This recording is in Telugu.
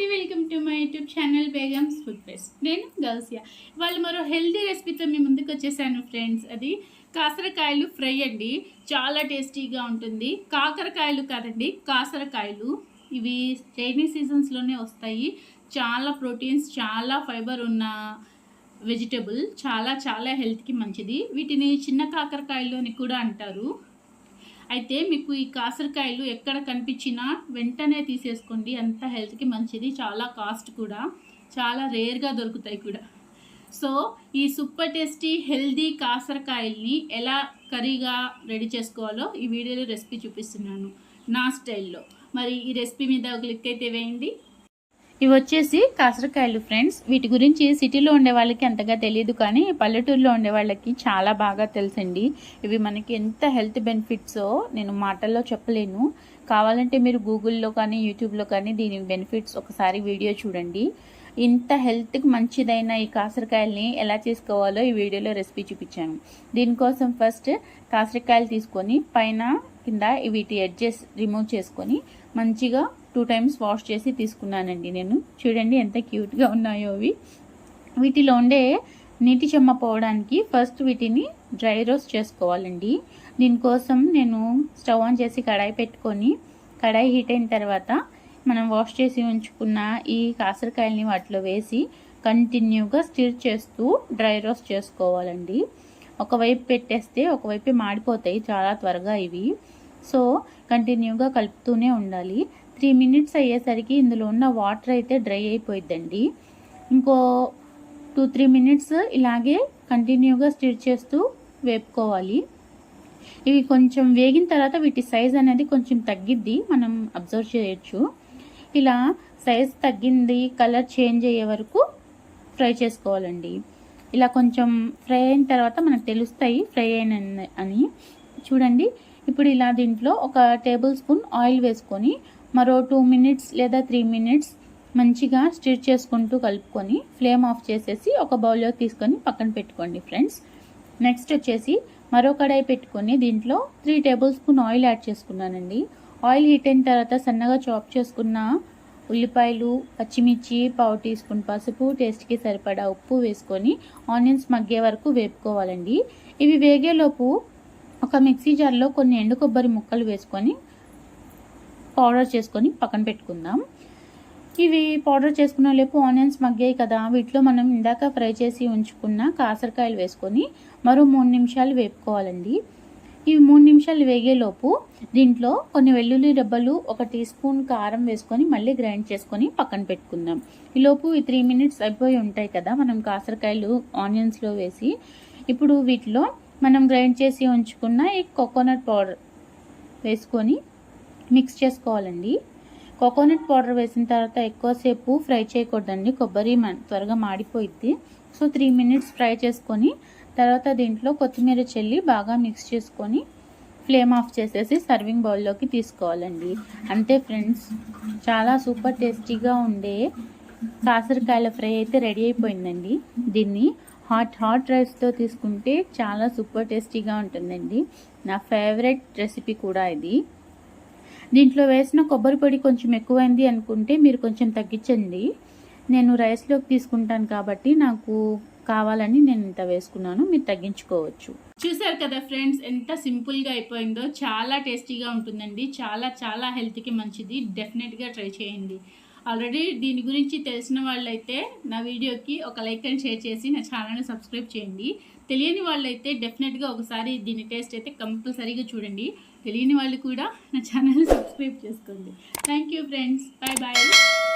Hearty welcome to my YouTube channel Begums food fest నేను గౌసియా. వాళ్ళు మరో హెల్తీ రెసిపీతో మీ ముందుకు వచ్చేసాను ఫ్రెండ్స్. అది కాసరకాయలు ఫ్రై అండి. చాలా టేస్టీగా ఉంటుంది. కాకరకాయలు కాదండి కాసరకాయలు. ఇవి రైనీ సీజన్స్లోనే వస్తాయి. చాలా ప్రోటీన్స్ చాలా ఫైబర్ ఉన్న వెజిటబుల్. చాలా చాలా హెల్త్కి మంచిది. వీటిని చిన్న కాకరకాయలు అని కూడా అంటారు. అయితే మీకు ఈ కాసరకాయలు ఎక్కడ కనిపించినా వెంటనే తీసేసుకోండి. అంత హెల్త్కి మంచిది. చాలా కాస్ట్ కూడా. చాలా రేర్గా దొరుకుతాయి కూడా. సో ఈ సూపర్ టేస్టీ హెల్దీ కాసరకాయల్ని ఎలా కర్రీగా రెడీ చేసుకోవాలో ఈ వీడియోలో రెసిపీ చూపిస్తున్నాను నా స్టైల్లో. మరి ఈ రెసిపీ మీద క్లిక్ అయితే వేయండి. ఇవి వచ్చేసి కాసరకాయలు ఫ్రెండ్స్ వీటి గురించి సిటీలో ఉండే వాళ్ళకి అంతగా తెలియదు కానీ పల్లెటూరులో ఉండే వాళ్ళకి చాలా బాగా తెలుసండి. ఇవి మనకి ఎంత హెల్త్ బెనిఫిట్సో నేను మాటల్లో చెప్పలేను. కావాలంటే మీరు గూగుల్లో కానీ యూట్యూబ్లో కానీ దీని బెనిఫిట్స్ ఒకసారి వీడియో చూడండి. ఇంత హెల్త్కి మంచిదైన ఈ కాసరకాయల్ని ఎలా చేసుకోవాలో ఈ వీడియోలో రెసిపీ చూపించాను. దీనికోసం ఫస్ట్ కాసరకాయలు తీసుకొని పైన కింద వీటి ఎడ్జెస్ రిమూవ్ చేసుకొని మంచిగా టూ టైమ్స్ వాష్ చేసి తీసుకున్నానండి నేను. చూడండి ఎంత క్యూట్గా ఉన్నాయో అవి. వీటిలో ఉండే నీటి చెమ్మ పోవడానికి ఫస్ట్ వీటిని డ్రై రోస్ట్ చేసుకోవాలండి. దీనికోసం నేను స్టవ్ ఆన్ చేసి కడాయి పెట్టుకొని కడాయి హీట్ అయిన తర్వాత మనం వాష్ చేసి ఉంచుకున్న ఈ కాసరకాయలని వాటిలో వేసి కంటిన్యూగా స్టిర్ చేస్తూ డ్రై రోస్ట్ చేసుకోవాలండి. ఒకవైపు పెట్టేస్తే ఒకవైపు మాడిపోతాయి చాలా త్వరగా ఇవి. సో కంటిన్యూగా కలుపుతూనే ఉండాలి. త్రీ మినిట్స్ అయ్యేసరికి ఇందులో ఉన్న వాటర్ అయితే డ్రై అయిపోయిద్దండి. ఇంకో టూ త్రీ మినిట్స్ ఇలాగే కంటిన్యూగా స్టిర్ చేస్తూ వేపుకోవాలి. ఇవి కొంచెం వేగిన తర్వాత వీటి సైజ్ అనేది కొంచెం తగ్గిద్ది మనం అబ్జర్వ్ చేయొచ్చు. ఇలా సైజ్ తగ్గింది కలర్ చేంజ్ అయ్యే వరకు ఫ్రై చేసుకోవాలండి. ఇలా కొంచెం ఫ్రై అయిన తర్వాత మనకు తెలుస్తాయి ఫ్రై అయిన అని. చూడండి ఇప్పుడు ఇలా దీంట్లో ఒక టేబుల్ స్పూన్ ఆయిల్ వేసుకొని మరో టూ మినిట్స్ లేదా త్రీ మినిట్స్ మంచిగా స్టిర్ చేసుకుంటూ కలుపుకొని ఫ్లేమ్ ఆఫ్ చేసేసి ఒక బౌల్లో తీసుకొని పక్కన పెట్టుకోండి ఫ్రెండ్స్. నెక్స్ట్ వచ్చేసి మరో కడాయి పెట్టుకొని దీంట్లో three table spoon oil add చేసుకున్నానండి. ఆయిల్ హీట్ అయిన తర్వాత సన్నగా చాప్ చేసుకున్న ఉల్లిపాయలు పచ్చిమిర్చి పావు టీ స్పూన్ పసుపు టేస్ట్కి సరిపడా ఉప్పు వేసుకొని ఆనియన్స్ మగ్గే వరకు వేపుకోవాలండి. ఇవి వేగేలోపు ఒక మిక్సీ జార్లో కొన్ని ఎండు కొబ్బరి ముక్కలు వేసుకొని పౌడర్ చేసుకొని పక్కన పెట్టుకుందాం. ఇవి పౌడర్ చేసుకున్న లేపు ఆనియన్స్ మగ్గాయి కదా వీటిలో మనం ఇందాక ఫ్రై చేసి ఉంచుకున్న కాసరకాయలు వేసుకొని మరో మూడు నిమిషాలు వేపుకోవాలండి. ఇవి మూడు నిమిషాలు వేగేలోపు దీంట్లో కొన్ని వెల్లుల్లి రెబ్బలు ఒక టీ స్పూన్ కారం వేసుకొని మళ్ళీ గ్రైండ్ చేసుకొని పక్కన పెట్టుకుందాం. ఈలోపు ఈ త్రీ మినిట్స్ అయిపోయి ఉంటాయి కదా మనం కాసరకాయలు ఆనియన్స్లో వేసి. ఇప్పుడు వీటిలో మనం గ్రైండ్ చేసి ఉంచుకున్న ఈ కోకోనట్ పౌడర్ వేసుకొని మిక్స్ చేసుకోవాలండి. కోకోనట్ పౌడర్ వేసిన తర్వాత ఎక్కువసేపు ఫ్రై చేయకూడదండి. కొబ్బరి త్వరగా మాడిపోయిద్ది. సో త్రీ మినిట్స్ ఫ్రై చేసుకొని తర్వాత దీంట్లో కొత్తిమీర చెల్లి బాగా మిక్స్ చేసుకొని ఫ్లేమ్ ఆఫ్ చేసేసి సర్వింగ్ బౌల్లోకి తీసుకోవాలండి. అంతే ఫ్రెండ్స్ చాలా సూపర్ టేస్టీగా ఉండే కాసరకాయల ఫ్రై అయితే రెడీ అయిపోయిందండి. దీన్ని హాట్ హాట్ రైస్తో తీసుకుంటే చాలా సూపర్ టేస్టీగా ఉంటుందండి. నా ఫేవరెట్ రెసిపీ కూడా ఇది. దీంట్లో వేసిన కొబ్బరి పొడి కొంచెం ఎక్కువైంది అనుకుంటే మీరు కొంచెం తగ్గించండి. నేను రైస్లోకి తీసుకుంటాను కాబట్టి నాకు కావాలని నేను ఇంత వేసుకున్నాను మీరు తగ్గించుకోవచ్చు. చూసారు కదా ఫ్రెండ్స్ ఎంత సింపుల్గా అయిపోయిందో. చాలా టేస్టీగా ఉంటుందండి. చాలా చాలా హెల్త్కి మంచిది. డెఫినెట్గా ట్రై చేయండి. ఆల్రెడీ దీని గురించి తెలిసిన వాళ్ళైతే నా వీడియోకి ఒక లైక్ అండ్ షేర్ చేసి నా ఛానల్ని సబ్స్క్రైబ్ చేయండి. తెలియని వాళ్ళైతే డెఫినెట్గా ఒకసారి దీని టేస్ట్ అయితే కంపల్సరీగా చూడండి. తెలియని వాళ్ళు కూడా నా ఛానల్ని సబ్స్క్రైబ్ చేసుకోండి. Thank you friends. Bye bye